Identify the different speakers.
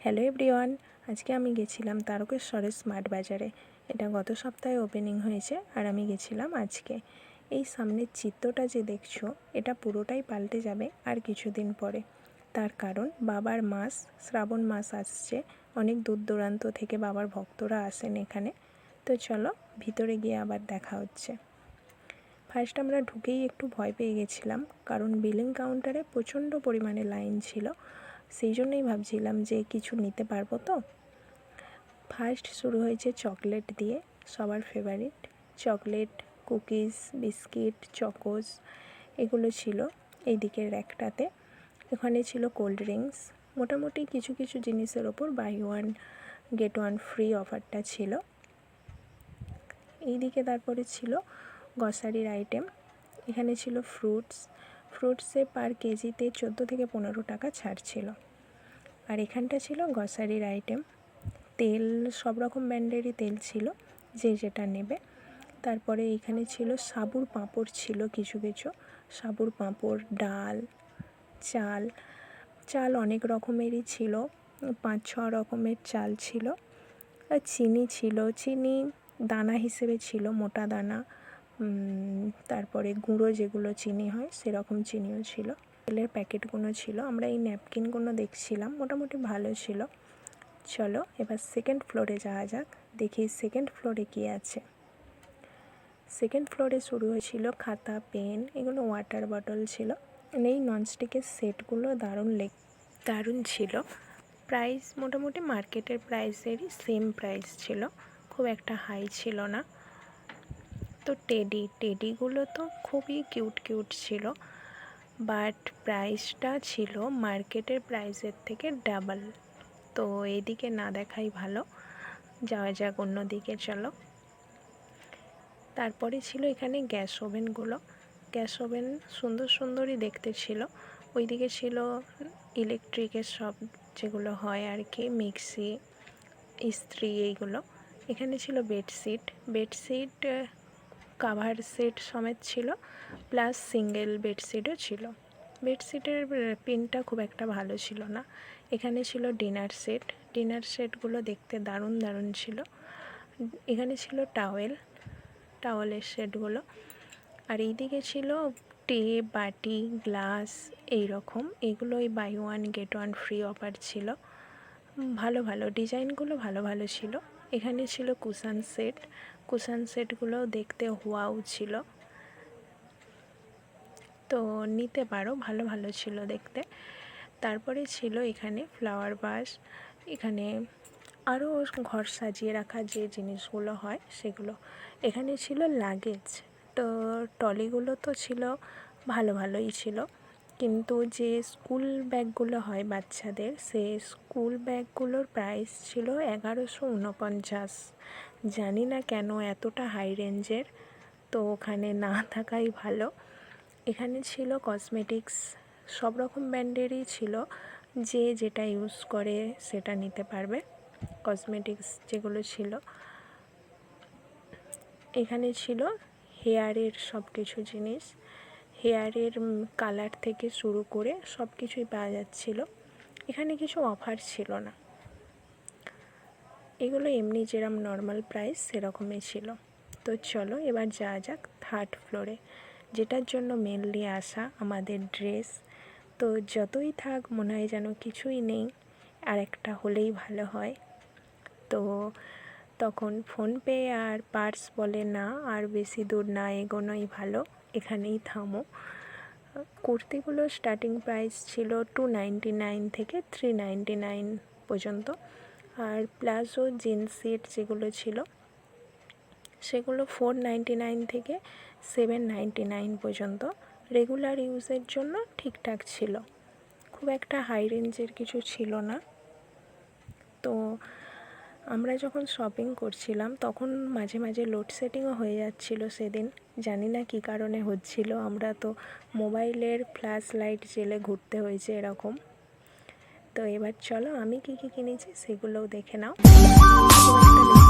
Speaker 1: Hello everyone, আজকে আমি গেছিলাম তারকেশ্বরের স্মার্ট বাজারে। এটা গত সপ্তাহে ওপেনিং হয়েছে আর আমি গেছিলাম আজকে। এই সামনের চিত্রটা যে দেখছ, এটা পুরোটাই পাল্টে যাবে আর কিছুদিন পরে। তার কারণ, বাবার মাস, শ্রাবণ মাস আসছে, অনেক দূর দূরান্ত থেকে বাবার ভক্তরা আসেন এখানে। তো চলো, ভিতরে গিয়ে আবার দেখা হচ্ছে। ফার্স্ট আমরা ঢুকেই একটু ভয় পেয়ে গেছিলাম, কারণ বিলিং কাউন্টারে প্রচণ্ড পরিমাণে লাইন ছিল। সেই জন্যই ভাবছিলাম যে কিছু নিতে পারব তো। ফার্স্ট শুরু হয়েছে চকলেট দিয়ে, সবার favourite chocolate cookies biscuit Chocos এগুলো ছিল এই দিকের র্যাকটাতে ওখানে ছিল কোল্ড ড্রিঙ্কস মোটামুটি কিছু কিছু জিনিসের ওপর buy one get one free অফারটা ছিল। এই দিকে তারপরে ছিল গ্রসারির আইটেম এখানে ছিল ফ্রুটস ফ্রুটসে পার কেজিতে চোদ্দ থেকে পনেরো টাকা ছাড় ছিল। আর এখানটা ছিল গ্রসারির আইটেম তেল, সব রকম ব্র্যান্ডেরই তেল ছিল, যে যেটা নেবে। তারপরে এখানে ছিল সাবুর পাঁপড় ছিল কিছু কিছু। সাবুর পাঁপড়, ডাল, চাল। চাল অনেক রকমেরই ছিল, পাঁচ ছ রকমের চাল ছিল। আর চিনি ছিল। চিনি দানা হিসেবে ছিল, মোটা দানা। তারপরে গুঁড়ো যেগুলো চিনি হয়, সেরকম চিনিও ছিল। তেলের প্যাকেটগুলো ছিল। আমরা এই ন্যাপকিনগুলো দেখছিলাম, মোটামুটি ভালো ছিল। চলো, এবার সেকেন্ড ফ্লোরে যাওয়া যাক। দেখি সেকেন্ড ফ্লোরে কী আছে। সেকেন্ড ফ্লোরে শুরু হয়েছিল খাতা, পেন, এগুলো ওয়াটার বটল ছিল। এই ননস্টিকের সেটগুলো দারুণ লেগ দারুণ ছিল। প্রাইস মোটামুটি মার্কেটের প্রাইসেরই সেম প্রাইস ছিল। খুব একটা হাই ছিল না। তো টেডি টেডিগুলো তো খুবই কিউট কিউট ছিল। বাট প্রাইসটা ছিল মার্কেটের প্রাইসের থেকে ডাবল তো এদিকে না দেখাই ভালো। যাওয়া যাক অন্যদিকে চলো। তারপরে ছিল এখানে গ্যাস ওভেনগুলো গ্যাস ওভেন সুন্দর সুন্দরই দেখতে ছিল। ওইদিকে ছিল ইলেকট্রিকের সব যেগুলো হয় আর কি, মিক্সি, ইস্ত্রি, এইগুলো। এখানে ছিল বেডশিট বেডশিট কাভার সেট সমেত ছিল প্লাস সিঙ্গেল বেডশিটও ছিল। বেডশিটের পিনটা খুব একটা ভালো ছিল না। এখানে ছিল ডিনার সেট ডিনার সেটগুলো দেখতে দারুণ দারুণ ছিল। এখানে ছিল টাওয়েল টাওয়েলের সেটগুলো আর এইদিকে ছিল টে বাটি গ্লাস এই রকম এগুলো ওই buy one get one free offer ছিল। ভালো ভালো। ডিজাইনগুলো ভালো ভালো ছিল। এখানে ছিল কুশান সেট। কুশান সেটগুলো দেখতে হওয়াও ছিল। তো নিতে পারো, ভালো ভালো ছিল দেখতে। তারপরে ছিল এখানে ফ্লাওয়ার বাস এখানে আরও ঘর সাজিয়ে রাখা যে জিনিসগুলো হয় সেগুলো। এখানে ছিল লাগেজ তো টলিগুলো তো ছিল, ভালো, ভালোই ছিল। কিন্তু যে স্কুল ব্যাগগুলো হয় বাচ্চাদের, সে স্কুল ব্যাগগুলোর প্রাইস ছিল এগারোশো উনপঞ্চাশ জানি না কেন এতটা হাই রেঞ্জের তো ওখানে না থাকাই ভালো। এখানে ছিল কসমেটিক্স সব রকম ব্র্যান্ডেরই ছিল। যে যেটা ইউজ করে সেটা নিতে পারবে কসমেটিক্স যেগুলো ছিল। এখানে ছিল হেয়ারের সব কিছু জিনিস। হেয়ারের কালার থেকে শুরু করে সব কিছুই পাওয়া যাচ্ছিল। এখানে কিছু অফার ছিল না। এগুলো এমনি যেরম নর্মাল প্রাইস সেরকমই ছিল। তো চলো এবার যাওয়া যাক থার্ড ফ্লোরে যেটার জন্য মেনলি আসা আমাদের ড্রেস তো যতই থাক, মনে হয় যেন কিছুই নেই। আর একটা হলেই ভালো হয়। তো তখন ফোনপে আর পার্স বলে না, আর বেশি দূর না, এগোনোই ভালো। এখানেই থামো। কুর্তিগুলো স্টার্টিং প্রাইস ছিল টু নাইনটি নাইন থেকে থ্রি নাইনটি নাইন পর্যন্ত। আর প্লাজো জিন্স সেট যেগুলো ছিল, সেগুলো ফোর নাইনটি নাইন থেকে সেভেন নাইনটি নাইন পর্যন্ত রেগুলার ইউজের জন্য ঠিকঠাক ছিল। খুব একটা হাই রেঞ্জের কিছু ছিল না। তো আমরা যখন শপিং করছিলাম, তখন মাঝে মাঝে লোডশেডিংও হয়ে যাচ্ছিল সেদিন। জানি না কী কারণে হচ্ছিল, আমরা তো মোবাইলের ফ্ল্যাশ লাইট জেলে ঘুরতে হয়েছে এরকম। তো এবার চলো, আমি কী কী কিনেছি সেগুলোও দেখে নাও।